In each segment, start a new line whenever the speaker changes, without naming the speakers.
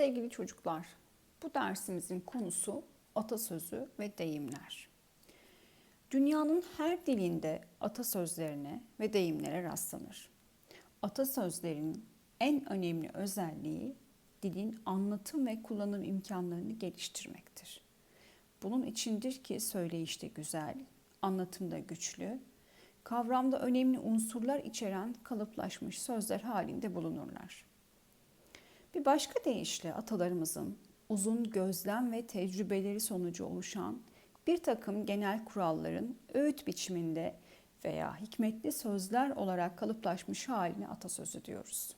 Sevgili çocuklar, bu dersimizin konusu atasözü ve deyimler. Dünyanın her dilinde atasözlerine ve deyimlere rastlanır. Atasözlerin en önemli özelliği dilin anlatım ve kullanım imkanlarını geliştirmektir. Bunun içindir ki söyleyişte güzel, anlatımda güçlü, kavramda önemli unsurlar içeren kalıplaşmış sözler halinde bulunurlar. Bir başka deyişle atalarımızın uzun gözlem ve tecrübeleri sonucu oluşan bir takım genel kuralların öğüt biçiminde veya hikmetli sözler olarak kalıplaşmış haline atasözü diyoruz.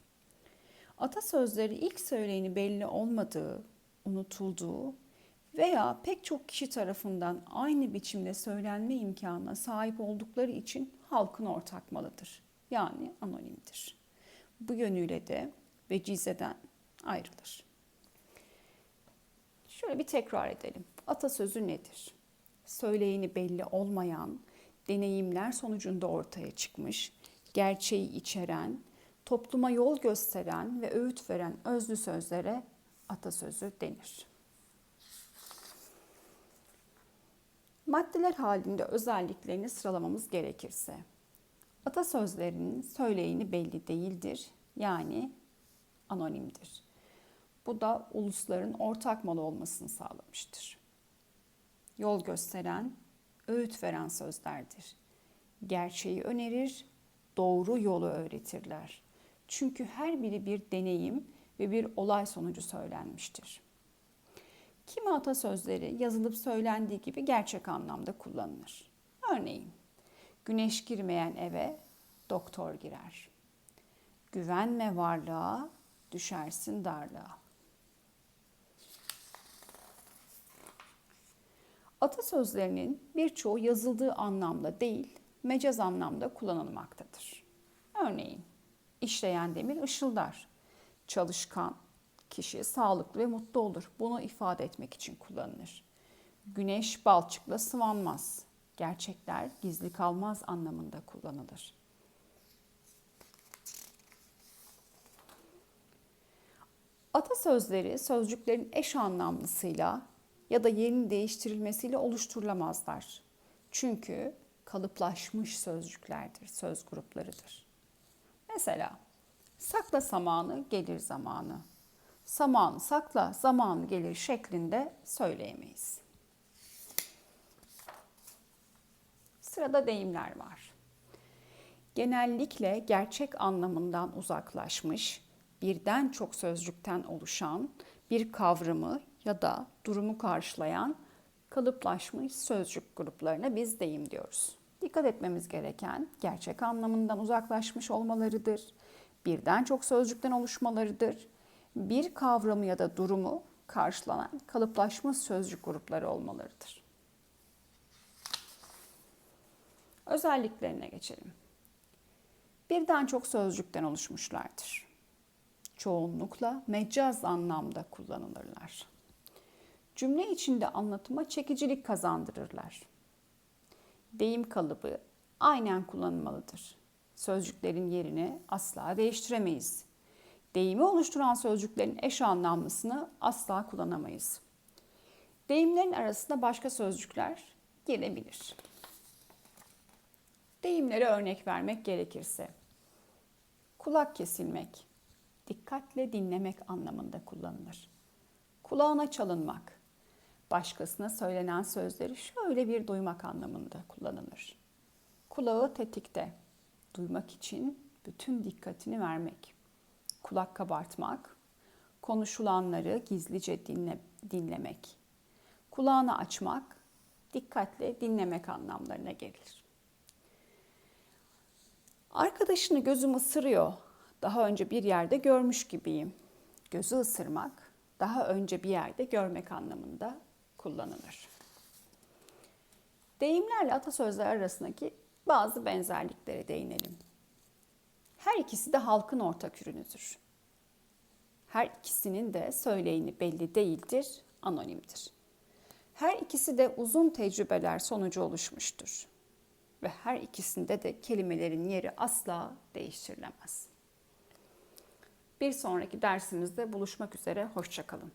Atasözleri ilk söyleyeni belli olmadığı, unutulduğu veya pek çok kişi tarafından aynı biçimde söylenme imkanına sahip oldukları için halkın ortak malıdır. Yani anonimdir. Bu yönüyle de vecizeden ayrılır. Şöyle bir tekrar edelim. Atasözü nedir? Söyleyeni belli olmayan, deneyimler sonucunda ortaya çıkmış, gerçeği içeren, topluma yol gösteren ve öğüt veren özlü sözlere atasözü denir. Maddeler halinde özelliklerini sıralamamız gerekirse, atasözlerinin söyleyeni belli değildir, yani anonimdir. Bu da ulusların ortak malı olmasını sağlamıştır. Yol gösteren, öğüt veren sözlerdir. Gerçeği önerir, doğru yolu öğretirler. Çünkü her biri bir deneyim ve bir olay sonucu söylenmiştir. Kimi atasözleri yazılıp söylendiği gibi gerçek anlamda kullanılır. Örneğin, güneş girmeyen eve doktor girer. Güvenme varlığa, düşersin darlığa. Atasözlerinin birçoğu yazıldığı anlamda değil, mecaz anlamda kullanılmaktadır. Örneğin, işleyen demir ışıldar. Çalışkan kişi sağlıklı ve mutlu olur. Bunu ifade etmek için kullanılır. Güneş balçıkla sıvanmaz. Gerçekler gizli kalmaz anlamında kullanılır. Atasözleri sözcüklerin eş anlamlısıyla ya da yerini değiştirilmesiyle oluşturulamazlar. Çünkü kalıplaşmış sözcüklerdir, söz gruplarıdır. Mesela sakla samanı gelir zamanı. Samanı sakla zamanı gelir şeklinde söyleyemeyiz. Sırada deyimler var. Genellikle gerçek anlamından uzaklaşmış, birden çok sözcükten oluşan bir kavramı ya da durumu karşılayan kalıplaşmış sözcük gruplarına biz deyim diyoruz. Dikkat etmemiz gereken gerçek anlamından uzaklaşmış olmalarıdır. Birden çok sözcükten oluşmalarıdır. Bir kavramı ya da durumu karşılanan kalıplaşmış sözcük grupları olmalarıdır. Özelliklerine geçelim. Birden çok sözcükten oluşmuşlardır. Çoğunlukla mecaz anlamda kullanılırlar. Cümle içinde anlatıma çekicilik kazandırırlar. Deyim kalıbı aynen kullanılmalıdır. Sözcüklerin yerini asla değiştiremeyiz. Deyimi oluşturan sözcüklerin eş anlamlısını asla kullanamayız. Deyimlerin arasında başka sözcükler girebilir. Deyimlere örnek vermek gerekirse kulak kesilmek, dikkatle dinlemek anlamında kullanılır. Kulağına çalınmak, başkasına söylenen sözleri şöyle bir duymak anlamında kullanılır. Kulağı tetikte, duymak için bütün dikkatini vermek. Kulak kabartmak, konuşulanları gizlice dinle, dinlemek. Kulağını açmak, dikkatle dinlemek anlamlarına gelir. Arkadaşını gözüm ısırıyor. Daha önce bir yerde görmüş gibiyim. Gözü ısırmak, daha önce bir yerde görmek anlamında kullanılır. Deyimlerle atasözler arasındaki bazı benzerliklere değinelim. Her ikisi de halkın ortak ürünüdür. Her ikisinin de söyleyeni belli değildir, anonimdir. Her ikisi de uzun tecrübeler sonucu oluşmuştur. Ve her ikisinde de kelimelerin yeri asla değiştirilemez. Bir sonraki dersimizde buluşmak üzere. Hoşçakalın.